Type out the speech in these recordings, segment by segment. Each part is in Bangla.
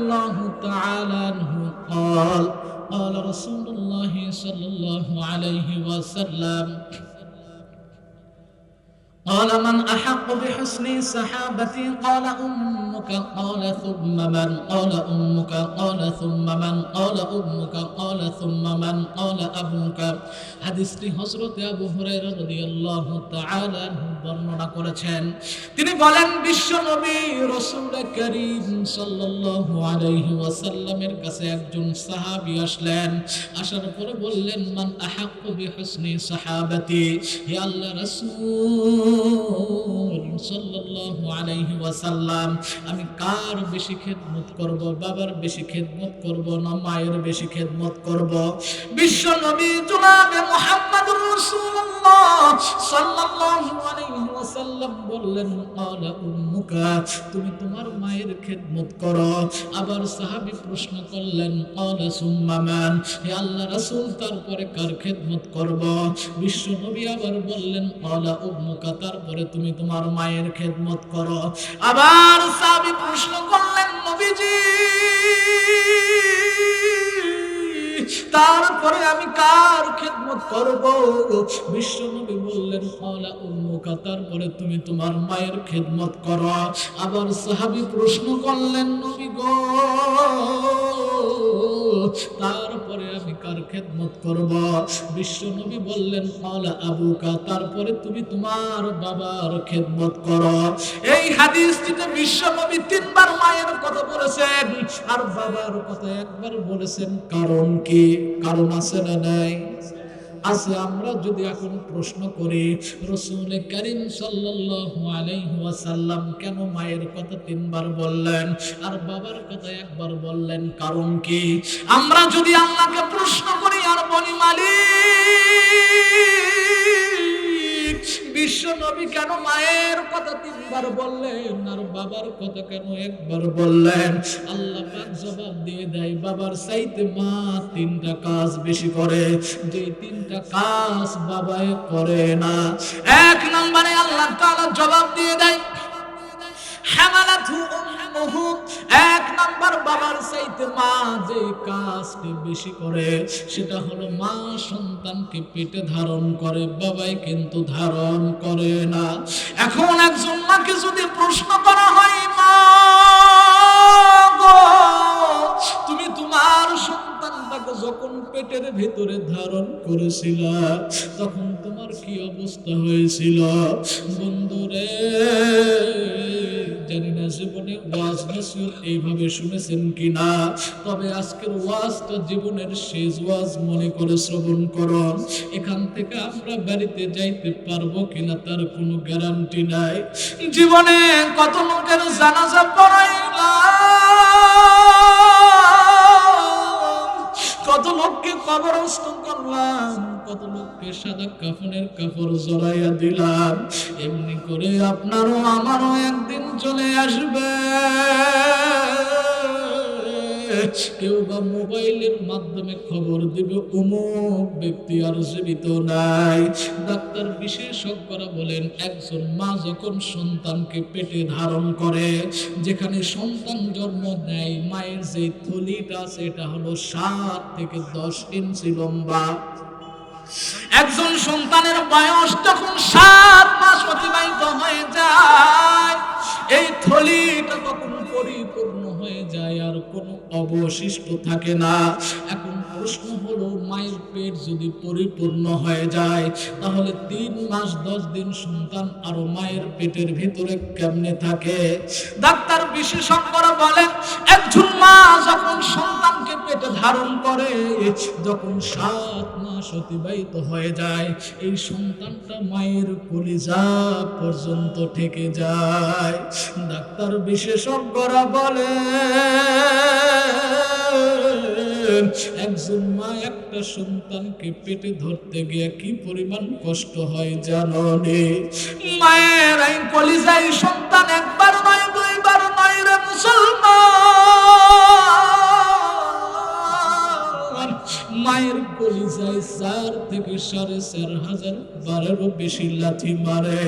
الله تعالى عنه قال قال رسول الله صلى الله عليه وسلم قال من أحق بحسن صحابتي؟ قال أمك قال ثم من؟ قال أمك قال ثم من؟ قال أمك قال ثم من؟ قال أبوك. حديث حضرت أبو هريرة رضي الله تعالى عنه বর্ণনা করেছেন। তিনি বলেন, বিশ্ব নবী রাসূল করিম সাল্লাল্লাহু আলাইহি ওয়াসাল্লামের কাছে একজন সাহাবী আসলেন। আসার পরে বললেন, মান আহাক্কু বিহুসনি সাহাবাতি? হে আল্লাহ রাসূল সাল্লাল্লাহু আলাইহি ওয়াসাল্লাম, আমি কার বেশি খেদমত করব, বাবার বেশি খেদমত করব, না মায়ের বেশি খেদমত করব? বিশ্ব নবী জনাবে মুহাম্মদুর রাসূলুল্লাহ সাল্লাল্লাহু আলাইহি ওয়াসাল্লাম বললেন তুমি তোমার মায়ের খেদমত করো। আবার সাহাবী প্রশ্ন করলেন ক্বালা সুম্মা মান? হে আল্লাহ রাসূল, তারপরে কার খেদমত করব? বিশ্ব নবী আবার বললেন ক্বালা উম্মুকা, তারপরে তুমি তোমার মায়ের খেদমত করো। আবার সাহাবী প্রশ্ন করলেন, নবীজি তারপরে আমি কার খেদমত করব? বিশ্বনবী বললেন, কলা উম্মুকা তারপরে তুমি তোমার মায়ের খেদমত করো। আবার সাহাবি প্রশ্ন করলেন, নবী গো তারপরে আমি কার খেদমত করব? বিশ্ব নবী বললেন, ফালা আবুকা তারপরে তুমি তোমার বাবার খেদমত করো। এই হাদিসটিতে বিশ্বনবী তিনবার মায়ের কথা বলেছেন, আর বাবার কথা একবার বলেছেন, কারণ কি? কারণ আছে না নাই? আছে, আমরা যদি এখন প্রশ্ন করি, রসুল করিম সাল্লাসাল্লাম কেন মায়ের কথা তিনবার বললেন? আর বাবার কথা একবার বললেন কারণ কি? আমরা যদি আল্লাহকে প্রশ্ন করি, আর বলি, মালিক বিশ্ব নবী কেন মায়ের কথা তিনবার বললেন? আর বাবার কথা কেন একবার বললেন? আল্লাহ জবাব দিয়ে দেয়, বাবার চাইতে মা তিনটা কাজ বেশি করে। যে তিনটা কাজ বাবায় করে না। এক নম্বরে আল্লাহ তাআলা জবাব দিয়ে দেয় হামালাতহু এক নাম্বার বাবার চাইতে মা যে কাজটি বেশি করে, সেটা হলো মা সন্তানকে পেটে ধারণ করে, বাবাই কিন্তু ধারণ করে না। এখন একজন মাকে যদি প্রশ্ন করা হয়, মা তুমি তোমার সন্তানটাকে যখন পেটের ভেতরে ধারণ করেছিল, তখন তোমার কি অবস্থা হয়েছিল? বন্ধুরে জানি না জীবনে ওয়াজ নসিহত এইভাবে শুনেছেন কিনা, তবে আজকের ওয়াজটা জীবনের শেষ ওয়াজ মনে করে শ্রবণ করুন। এখান থেকে আমরা বাড়িতে যাইতে পারব কিনা তার কোনো গ্যারান্টি নাই। জীবনে কত লোকের জানাজা পড়াইলাম, কত লোককে করলাম কাপড় জড়াইয়া দিলাম। এমনি করে আপনারও আমারও একদিন চলে আসবে। কেউ বা মোবাইলের মাধ্যমে খবর দিবে, অমুক ব্যক্তি আর জীবিত নাই। ডাক্তার বিশেষজ্ঞরা বলেন, একজন মা যখন সন্তানকে পেটে ধারণ করে, যেখানে সন্তান জন্ম নেয়, মায়ের যে থলিটা এটা হলো সাত থেকে দশ ইঞ্চি লম্বা। একজন সন্তানের বয়স অবশিষ্ট থাকে না। এখন প্রশ্ন হলো, মায়ের পেট যদি পরিপূর্ণ হয়ে যায়, তাহলে তিন মাস দশ দিন সন্তান আরও মায়ের পেটের ভিতরে কেমনে থাকে? ডাক্তার বিশেষজ্ঞরা বলেন, একজন মা যখন সন্তানকে পেটে ধারণ করে, যখন সাত মাস অতিবাহিত হয়ে যায়, এই সন্তানটা মায়ের কলিজা পর্যন্ত থেকে যায়। ডাক্তার বিশেষজ্ঞরা বলে একজন মা একটা সন্তানকে পেটে ধরতে গিয়ে কি পরিমাণ কষ্ট হয় জানো নে? মায়ের এই কলিজাই সন্তান একবার নয়, দুইবার নয় রে মুসলমান। মায়ের কলিজায় চার থেকে সাড়ে চার হাজার বারেরও বেশি লাথি মারে।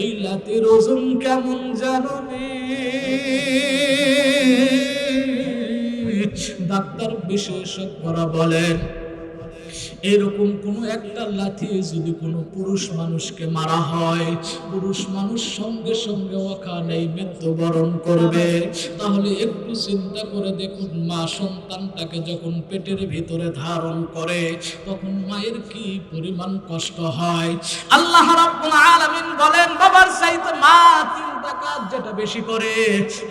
এই লাথির ওজন কেমন জানো নে? ডাক্তার বিশেষজ্ঞরা বলেন, এরকম কোনো একটা লাথি যদি কোনো পুরুষ মানুষকে মারা হয়, পুরুষ মানুষ সঙ্গে সঙ্গে ওখানেই মৃত্যুবরণ করবে। তাহলে একটু চিন্তা করে দেখুন, মা সন্তানটাকে যখন পেটের ভিতরে ধারণ করে, তখন মায়ের কি পরিমাণ কষ্ট হয়। আল্লাহ বলেন, বাবার চাইতে মা তিনটা কাজ যেটা বেশি করে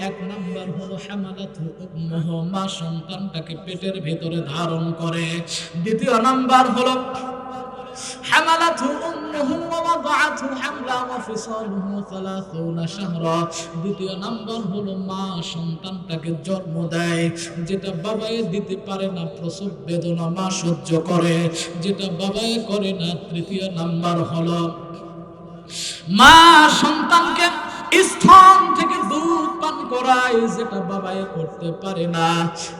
এক নাম্বার হলো হামালাতু উম্মুহু মা সন্তানটাকে পেটের ভিতরে ধারণ করে দ্বিতীয় নাম্বার হলো حملته أمه ووضعته حملا وفصاله ثلاثون شهرا দ্বিতীয় নাম্বার হলো মা সন্তানটাকে জন্ম দেয় যেটা বাবায় দিতে পারে না প্রসব বেদনা মা সহ্য করে যেটা বাবায় করে না তৃতীয় নাম্বার হলো মা সন্তানকে স্থন থেকে দুধ পান করায় যেটা বাবায় করতে পারে না।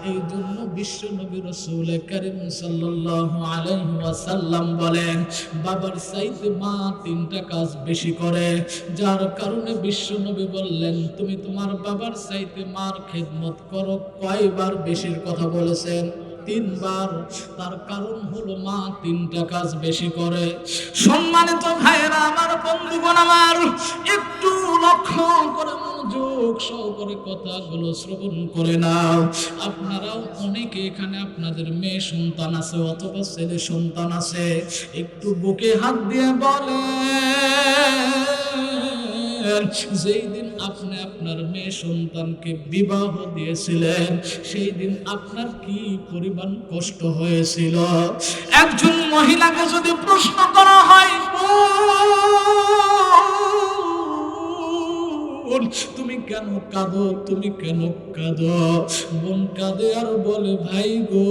এই জন্য বিশ্ব নবী রসুল করিম সাল্লাল্লাহু আলাইহি ওয়াসাল্লাম বলেন, বাবার চাইতে মা তিনটা কাজ বেশি করে। যার কারণে বিশ্ব নবী বললেন, তুমি তোমার বাবার চাইতে মার খেদমত করো, কয়বার বেশির কথা বলেছেন? তিনবার। তার কারণ হলো মা তিনটা কাজ বেশি করে। সম্মানিত ভাইয়েরা, আমার বন্ধুগণ আমার, একটু লক্ষ্য করে মনোযোগ সহকারে কথাগুলো শ্রবণ করে নাও। আপনারাও অনেকে এখানে আপনাদের মেয়ে সন্তান আছে অথবা ছেলে সন্তান আছে। একটু বুকে হাত দিয়ে বলে যেই দিন আপনি আপনার মেয়ে সন্তানকে বিবাহ দিয়েছিলেন সেই দিন আপনার কি পরিমাণ কষ্ট হয়েছিল? একজন মহিলাকে যদি প্রশ্ন করা হয় বোন, তুমি কেন কাঁদো? তুমি কেন কাঁদো? বোন কাঁদে আর বলে ভাই গো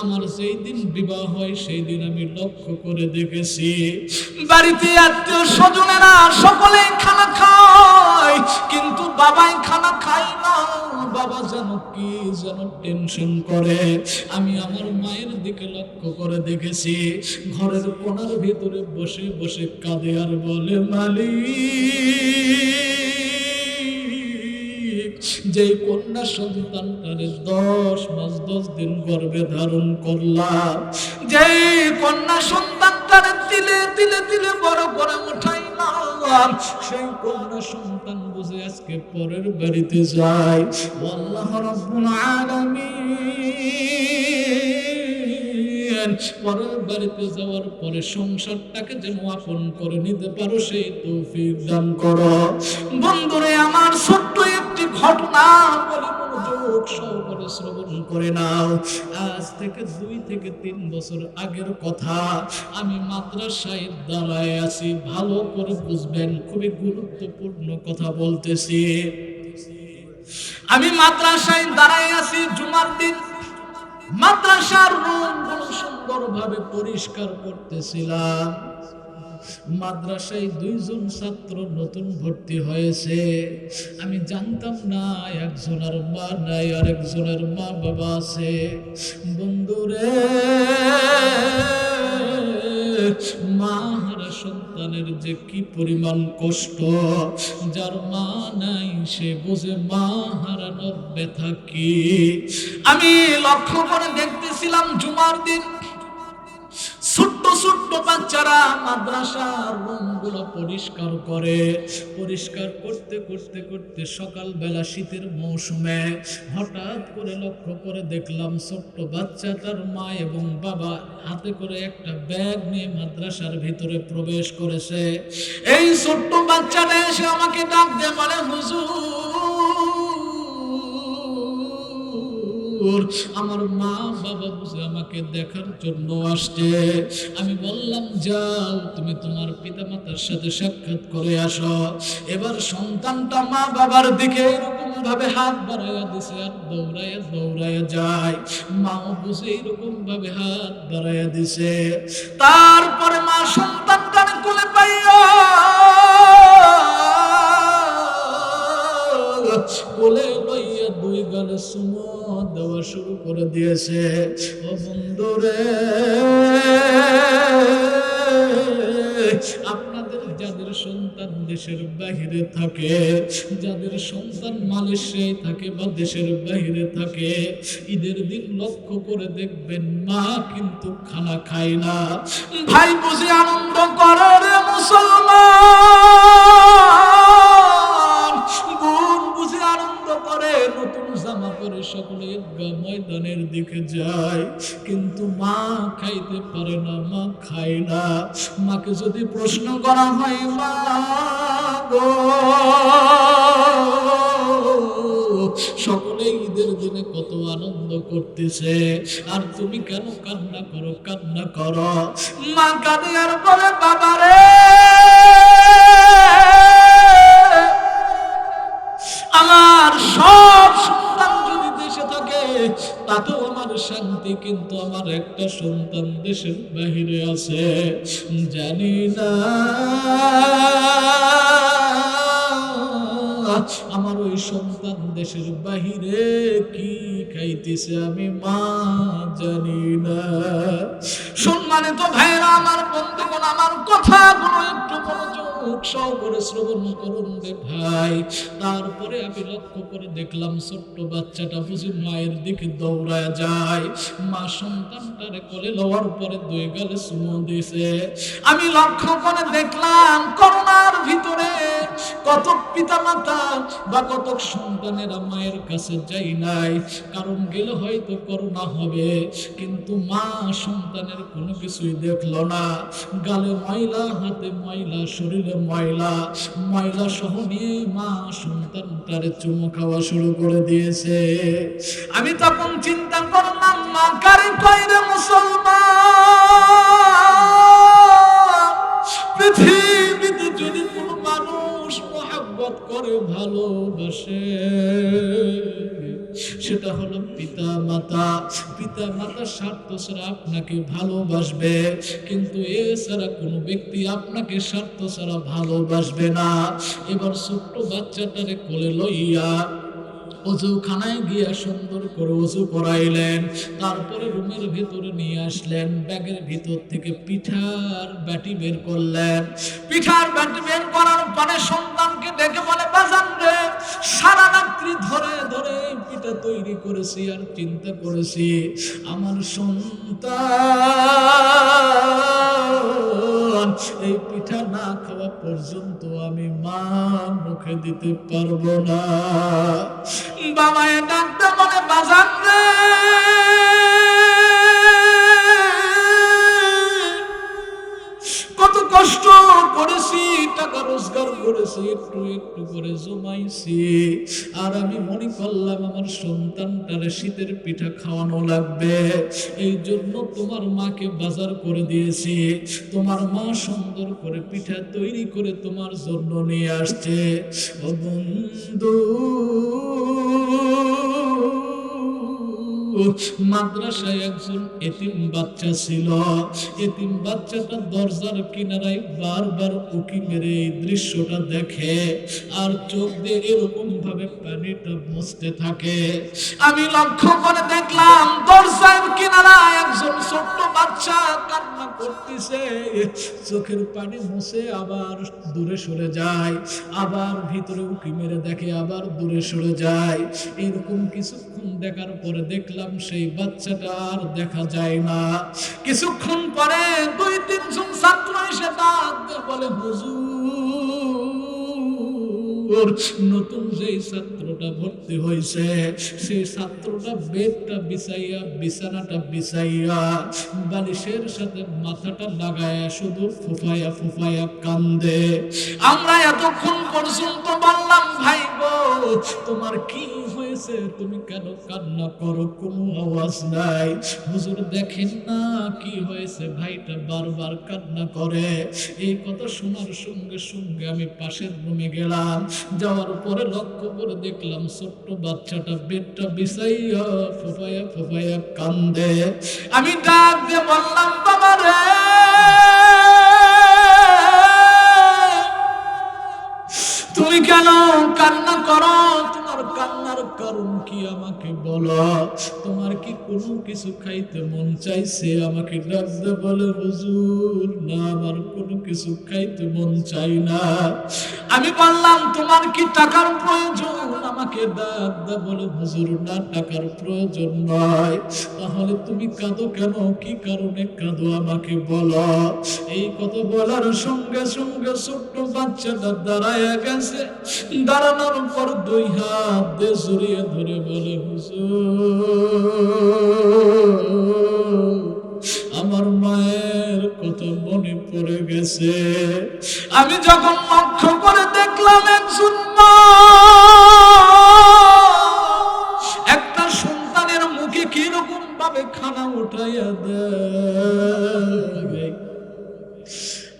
আমার যেই দিন বিবাহ হয় সেই দিন আমি লক্ষ্য করে দেখেছি। বাড়িতে আত্মীয় স্বজনেরা সকলে খানা খায় কিন্তু বাবাই খানা খায় না। বাবা যেন কি যেন টেনশন করে। আমি আমার মায়ের দিকে লক্ষ্য করে দেখেছি। ঘরের কোনার ভিতরে বসে বসে কাঁদে আর বলে মালিক যে কন্যা সন্তানটারে দশ মাস, দশ দিন গর্ভে ধারণ করলাম যে কন্যা সন্তান সন্তানটারে তিলে তিলে তিলে বড় করে উঠাইলাম সেই কন্যা সন্তান বুঝে আজকে পরের বাড়িতে যায়। আল্লাহ পরের বাড়িতে যাওয়ার পরে সংসারটাকে যেন আপন করে নিতে পারো, সেই তৌফিক দান করো। বন্ধুরে, আমার ছোট্ট একটি ঘটনা বলে শ্রবণ করে নাও। আজ থেকে দুই থেকে তিন বছর আগের কথা। আমি মাদ্রাসায় দাঁড়ায় আছি, ভালো করে বুঝবেন, খুবই গুরুত্বপূর্ণ কথা বলতেছি। আমি মাদ্রাসায় দাঁড়ায় আছি, জুমার দিন মাদ্রাসার রুমগুলো সুন্দরভাবে পরিষ্কার করতেছিলাম। মাদ্রাসায় দুইজন ছাত্র নতুন ভর্তি হয়েছে। আমি জানতাম না একজনের মা নাই আর একজনের মা বাবা আছে। বন্ধুরে, মা হারা সন্তানের যে কি পরিমাণ কষ্ট, যার মা নাই, সে বোঝে মা হারানোর ব্যথা কি? আমি লক্ষ্য করে দেখতেছিলাম জুমার দিন ছোট্ট ছোট্ট বাচ্চারা মাদ্রাসার রুমগুলো পরিষ্কার করে। পরিষ্কার করতে করতে করতে সকালবেলা শীতের মৌসুমে হঠাৎ করে লক্ষ্য করে দেখলাম ছোট্ট বাচ্চা তার মা এবং বাবা হাতে করে একটা ব্যাগ নিয়ে মাদ্রাসার ভিতরে প্রবেশ করেছে। এই ছোট্ট বাচ্চাটা এসে আমাকে ডাক দিয়ে বলে, হুজুর আমার মা বাবা বুঝে আমাকে দেখার জন্য আসছে। আমি বললাম, যাও, তুমি তোমার পিতা মাতার সাথে সাক্ষাৎ করে আসো। এবার সন্তানটা মা বাবার দিকে এরকম ভাবে হাত বাড়াইয়া দিছে আর দৌড়াইয়া দৌড়াইয়া যায়। মাও বুঝে এরকম ভাবে হাত বাড়াইয়া দিছে। তারপরে মা সন্তানটার কোলে পাইয়া দুই সুমো দেওয়া শুরু করে দিয়েছে। বন্ধুরে, আপনাদের যাদের সন্তান দেশের বাহিরে থাকে, যাদের সন্তান মালয়েশিয়ায় থাকে বা দেশের বাহিরে থাকে, ঈদের দিন লক্ষ্য করে দেখবেন মা কিন্তু খানা খায় না। ভাই বুঝে আনন্দ করে রে মুসলমান। পরে সকলে ময়দানের দিকে যায়। কিন্তু মা খাইতে পারে না, মা খায় না। মাকে যদি প্রশ্ন করা হয়, মা গো সকলে ঈদের দিনে কত আনন্দ করতেছে। আর তুমি কেন কান্না করো কান্না করো? মা কাঁদে আর বলে বাবা রে তাতেও আমার শান্তি, কিন্তু আমার একটা সন্তান দেশের বাহিরে আছে। জানি না। আমার ওই সন্তান দেশের বাহিরে কি খাইতেছে আমি মা জানি না। সম্মানিত ভাইরা আমার বন্ধুগণ, আমার কথাগুলো একটু শ্রবণ করুন রে ভাই। তারপরে আমি লক্ষ্য করে দেখলাম ছোট্ট বাচ্চাটা বুঝি মায়ের দিকে দৌড়ায় যায়। মা সন্তানটারে কোলে লওয়ার পরে দুই গালে সুমো দিছে। আমি লক্ষ্য করে দেখলাম করোনার ভিতরে কত পিতা মাতা বা কত সন্তানেরা মায়ের কাছে যাই নাই। কারণ গেলে হয়তো করোনা হবে, কিন্তু মা সন্তানের কোনো কিছুই দেখল না। গালে ময়লা, হাতে ময়লা, শরীরে ময়লা। ময়লা সহ নিয়ে মা সন্তানটারে চুমু খাওয়া শুরু করে দিয়েছে। আমি তখন চিন্তা করলাম, মা, কারে কইরে মুসলমান? মানুষ মহাব্বত করে ভালোবাসে। সেটা হলো পিতা মাতা পিতা মাতা স্বার্থ ছাড়া আপনাকে ভালোবাসবে, কিন্তু এছাড়া কোনো ব্যক্তি আপনাকে স্বার্থ ছাড়া ভালোবাসবে না। এবার ছোট্ট বাচ্চাটারে কোলে লইয়া অজুখানায় গিয়া সুন্দর করে অজু করাইলেন। তারপরে রুমের ভিতরে নিয়ে আসলেন, ব্যাগের ভিতর থেকে পিঠার ব্যাটি বের করলেন। পিঠার ব্যাটি বের করার পরে সন্তানকে ডেকে বলে বাজান রে সারা রাত্রি ধরে ধরে পিঠা তৈরি করেছি আর চিন্তা করেছি, আমার সন্তান, এই পিঠা না খাওয়া পর্যন্ত আমি মা মুখে দিতে পারব না। বাবা ডাক্তার বলে বাজান করেছি, টাকা রোজগার করেছি, একটু একটু করে জমাইছি। আর আমি মনে করলাম আমার সন্তানটারে শীতের পিঠা খাওয়ানো লাগবে। এই জন্য তোমার মাকে বাজার করে দিয়েছি। তোমার মা সুন্দর করে পিঠা তৈরি করে তোমার জন্য নিয়ে আসছে। বন্ধু মাদ্রাসায় একজন এতিম বাচ্চা ছিল। এতিম বাচ্চাটা দরজার কিনারায় বারবার উকি মেরে এই দৃশ্যটা দেখে আর চোখ দিয়ে এরকম ভাবে পানিটা মুছতে থাকে। আমি লক্ষ্য করে দেখলাম দরজার কিনারায় একজন ছোট্ট বাচ্চা কান্না করতেছে। চোখের পানি মুছে আবার দূরে সরে যায়। আবার ভিতরে উকি মেরে দেখে আবার দূরে সরে যায়। এরকম কিছুক্ষণ দেখার পরে দেখলাম সেই বাচ্চাটা আর দেখা যায় না। কিছুক্ষণ পরে দুই, তিনজন ছাত্র এসে ডাক বলে, হুজুর, নতুন যে ছাত্রটা ভর্তি হয়েছে, সেই ছাত্রটা বেডটা বিছাইয়া, বিছানাটা বিছাইয়া, বালিশের সাথে মাথাটা লাগায়া শুধু ফুফায়া ফুফায়া কান্দে। আমরা এতক্ষণ পর্যন্ত বললাম, ভাই গো, তোমার কি হয়েছে তুমি কেন কান্না করো? কোনো আওয়াজ নাই। হুজুর দেখেন না কি হয়েছে, ভাইটা বারবার কান্না করে। এই কথা শোনার সঙ্গে সঙ্গে আমি পাশের রুমে গেলাম। যাওয়ার পরে লক্ষ্য করে দেখলাম ছোট্ট বাচ্চাটা বেডটা বিছাইয়া ফোফায়া ফোফায়া কান্দে। আমি ডাক দিয়ে বললাম, বাবা তুমি কেন কান্না করো? কান্নার কারণ কি আমাকে বলো? তোমার কি কোনো কিছু খাইতে মন চাইছে? আমাকে ডাকতে বলে, হুজুর, না, আমার কোনো কিছু খাইতে মন চাই না। আমি বললাম, তোমার কি টাকার প্রয়োজন? আমাকে ডাক দে বলে, হুজুর, না, টাকার প্রয়োজন নয়। তাহলে তুমি কাঁদো কেন? কি কারণে কাঁদো আমাকে বলো? এই কথা বলার সঙ্গে সঙ্গে ছোট্ট বাচ্চাটা দাঁড়ায় গেছে। দাঁড়ানোর পর দুই হাত দিয়ে জড়িয়ে ধরে বলে আমার মায়ের কত মনে পড়ে গেছে। আমি যখন লক্ষ্য করে দেখলাম একজন মা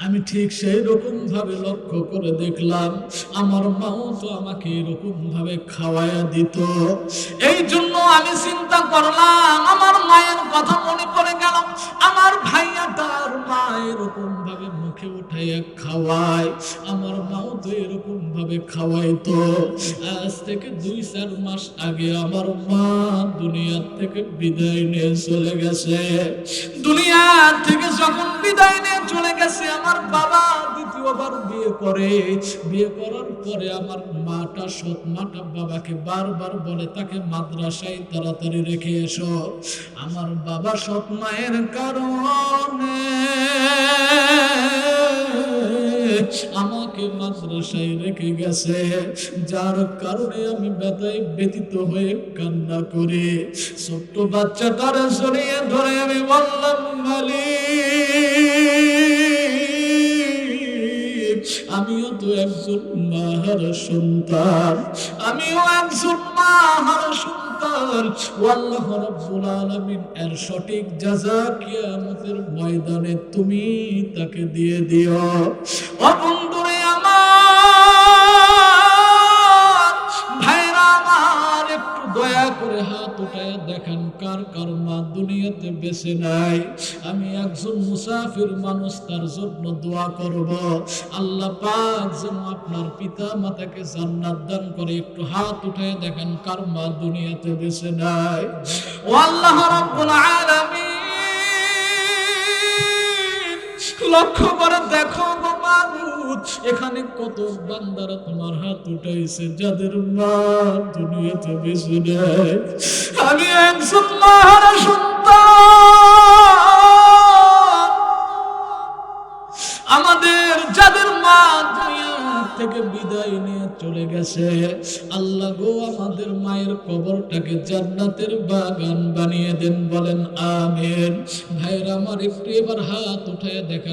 আমি ঠিক সেই রকম ভাবে লক্ষ্য করে দেখলাম, আমার মাও তো আমাকে এরকম ভাবে খাওয়াইয়া দিত। এই জন্য আমি চিন্তা করলাম, আমার মায়ের কথা মনে পড়ে গেল। আমার ভাইয়া তার মা এরকম ভাবে মুখে উঠাইয়া খাওয়ায়। আমার মাও এরকম ভাবে খাওয়াইতো। আজ থেকে দুই চার মাস আগে আমার মা থেকে বিদায় নিয়ে চলে গেছে। দুনিয়া থেকে যখন বিদায় নিয়ে চলে গেছে, আমার বাবা দ্বিতীয়বার বিয়ে করে। বিয়ে করার পরে আমার মাটা সৎ, মাটা বাবাকে বারবার বলে, তাকে মাদ্রাসায় তাড়াতাড়ি রেখে এসো। আমার বাবা সৎ মায়ের কারণে আমাকে মাদ্রাসায় রেখে গেছে, যার কারণে আমি ব্যথায় ব্যতীত হয়ে কান্না করে। ছোট্ট বাচ্চাটারে সরিয়ে ধরে আমি বললাম, মালিক, আমিও তো একজন মাহার সন্তান, আমিও একজন মাহার ময়দানে তুমি তাকে দিয়ে দিও। ও উঠায় দেখেন, কার মা দুনিয়াতে নাই। আমি একজন মুসাফির মানুষ, তার জন্য দোয়া করব। আল্লাহ পাক যেন আপনার পিতা মাতাকে জান্নাত দান করে, একটু হাত উঠায় দেখেন কার মা দুনিয়াতে বেঁচে নাই। ও আল্লাহ আলামিন, লক্ষ্য করে দেখো গো এখানে কত বান্দারা তোমার হাত উঠাইছে, যাদের মা দুনিয়াতে বেশি নেই। আমি একজন মার সন্তান। আমাদের যাদের মা থেকে বিদায় নিয়ে চলে গেছে, আল্লাহ গো আমাদের মায়ের কবরটাকে জান্নাতের বাগান বানিয়ে দেন, বলেন আমেন। ভাইরা আমার একটু এবার হাত উঠায় দেখা